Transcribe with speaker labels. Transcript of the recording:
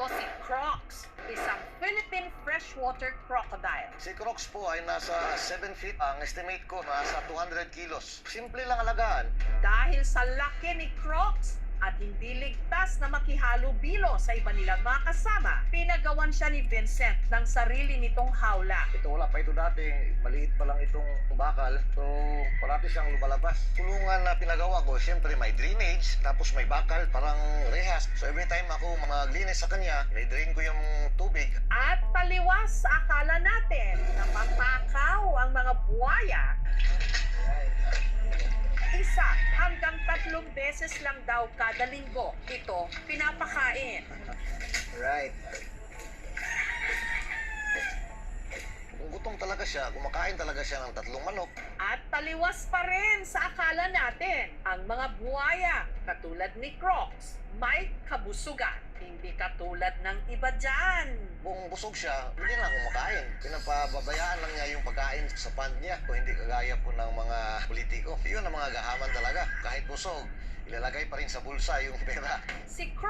Speaker 1: Ito si Crocs, isang Philippine freshwater crocodile.
Speaker 2: Si Crocs po ay nasa 7 feet. Ang estimate ko, nasa 200 kilos. Simple lang alagaan.
Speaker 1: Dahil sa laki ni Crocs at hindi ligtas na makihalo-bilo sa iba nilang mga kasama, pinagawan siya ni Vincent ng sarili nitong hawla.
Speaker 2: Ito wala pa ito dati. Maliit pa lang itong bakal. So, parati siyang lumalabas. Tulungan na pinagawa ko, siyempre may drainage, tapos may bakal, parang rehas. So, every time ako maglinis sa kanya, drain ko yung tubig.
Speaker 1: At taliwas sa akala natin na matakaw ang mga buwaya, isa hanggang tatlong beses lang daw kada linggo ito pinapakain.
Speaker 2: Right. Siya, kumakain talaga siya ng tatlong manok.
Speaker 1: At taliwas pa rin sa akala natin ang mga buwaya katulad ni Crocs may kabusugan. Hindi katulad ng iba dyan.
Speaker 2: Kung busog siya, hindi na kumakain. Pinapababayaan lang niya yung pagkain sa pant niya. Kung hindi kagaya po ng mga politiko. Yun ang mga gahaman talaga. Kahit busog, ilalagay pa rin sa bulsa yung pera.
Speaker 1: Si Crocs